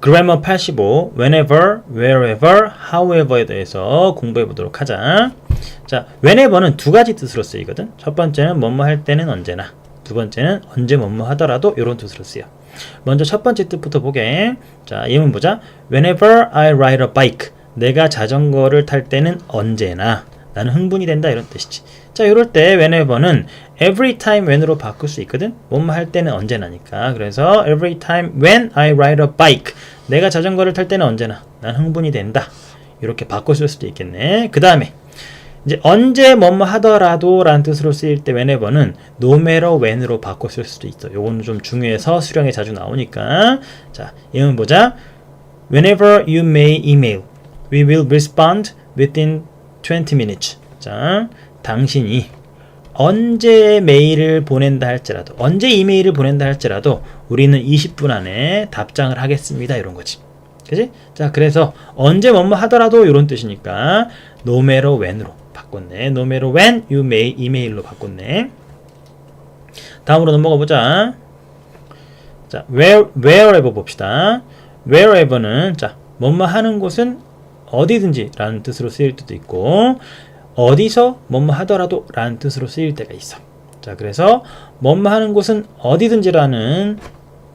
grammar 85 whenever, wherever, however에 대해서 공부해 보도록 하자. 자, whenever는 두 가지 뜻으로 쓰이거든. 첫 번째는 뭐뭐 할 때는 언제나. 두 번째는 언제 뭐뭐 하더라도 이런 뜻으로 쓰여. 먼저 첫 번째 뜻부터 보게. 자, 예문 보자. Whenever I ride a bike. 내가 자전거를 탈 때는 언제나 나는 흥분이 된다 이런 뜻이지. 자, 이럴 때 whenever는 every time when으로 바꿀 수 있거든. 뭐뭐 할 때는 언제나니까. 그래서 every time when I ride a bike. 내가 자전거를 탈 때는 언제나 난 흥분이 된다. 이렇게 바꿔 쓸 수도 있겠네. 그 다음에 이제 언제 뭐뭐 하더라도 라는 뜻으로 쓰일 때 whenever는 no matter when으로 바꿔 쓸 수도 있어. 요거는 좀 중요해서 수령에 자주 나오니까. 자, 예문 보자. Whenever you may email, we will respond within 20 minutes. 자, 당신이 언제 메일을 보낸다 할지라도, 언제 이메일을 보낸다 할지라도 우리는 20분 안에 답장을 하겠습니다. 이런 거지. 그지? 자, 그래서 언제 뭐뭐 하더라도 이런 뜻이니까 no matter when으로 바꿨네. no matter when you may 이메일로 바꿨네. 다음으로 넘어가 보자. 자, where, wherever 봅시다. wherever는 자, 뭐뭐 하는 곳은 어디든지 라는 뜻으로 쓰일 때도 있고 어디서 뭐뭐 하더라도 라는 뜻으로 쓰일 때가 있어. 자, 그래서 뭐뭐 하는 곳은 어디든지 라는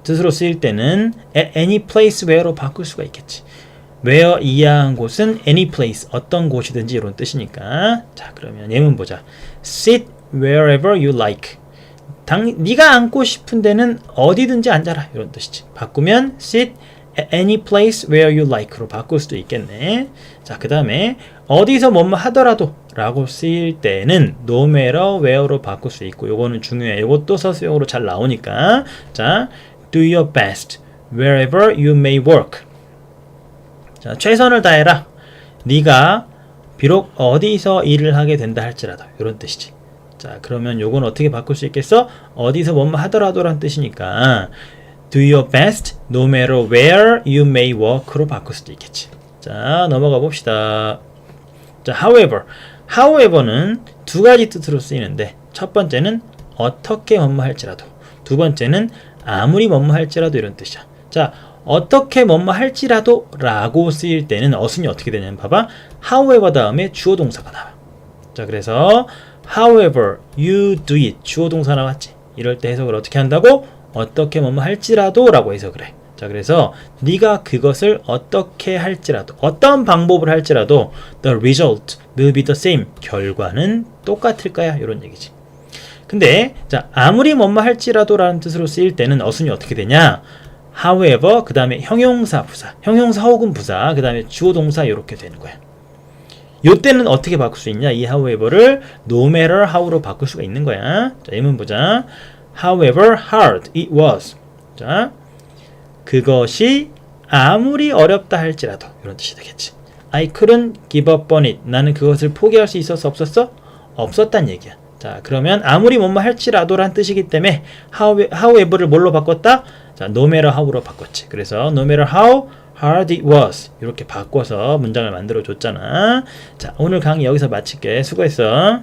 뜻으로 쓰일 때는 at any place where로 바꿀 수가 있겠지. where 이하한 곳은 any place 어떤 곳이든지 이런 뜻이니까. 자, 그러면 예문 보자. sit wherever you like. 당 네가 앉고 싶은 데는 어디든지 앉아라 이런 뜻이지. 바꾸면 sit any place where you like로 바꿀 수도 있겠네. 자, 그 다음에 어디서 뭐뭐 하더라도 라고 쓰일 때는 no matter where로 바꿀 수 있고 요거는 중요해. 요것도 서술형으로 잘 나오니까. 자, do your best wherever you may work. 자, 최선을 다해라. 네가 비록 어디서 일을 하게 된다 할지라도 이런 뜻이지. 자, 그러면 요건 어떻게 바꿀 수 있겠어? 어디서 뭐뭐 하더라도란 뜻이니까 do your best no matter where you may work로 바꿀 수도 있겠지. 자, 넘어가 봅시다. 자, however. however는 두 가지 뜻으로 쓰이는데 첫 번째는 어떻게 뭐뭐 할지라도 두 번째는 아무리 뭐뭐 할지라도 이런 뜻이야. 자, 어떻게 뭐뭐 할지라도 라고 쓰일 때는 어순이 어떻게 되냐면 봐봐. however 다음에 주어 동사가 나와. 자, 그래서 however you do it 주어 동사 나왔지. 이럴 때 해석을 어떻게 한다고? 어떻게 뭐뭐 할지라도 라고 해석을 해. 자, 그래서 네가 그것을 어떻게 할지라도 어떤 방법을 할지라도 the result will be the same. 결과는 똑같을 거야. 이런 얘기지. 근데 자, 아무리 뭐뭐 할지라도 라는 뜻으로 쓰일 때는 어순이 어떻게 되냐? however 그 다음에 형용사 부사, 형용사 혹은 부사, 그 다음에 주어 동사 이렇게 되는 거야. 요 때는 어떻게 바꿀 수 있냐? 이 however를 no matter how로 바꿀 수가 있는 거야. 자, 예문 보자. However hard it was. 자, 그것이 아무리 어렵다 할지라도 이런 뜻이 되겠지. I couldn't give up on it. 나는 그것을 포기할 수 있었어 없었어? 없었단 얘기야. 자, 그러면 아무리 뭐뭐 할지라도란 뜻이기 때문에 how, however를 뭘로 바꿨다? 자, no matter how로 바꿨지. 그래서 no matter how hard it was 이렇게 바꿔서 문장을 만들어 줬잖아. 자, 오늘 강의 여기서 마칠게. 수고했어.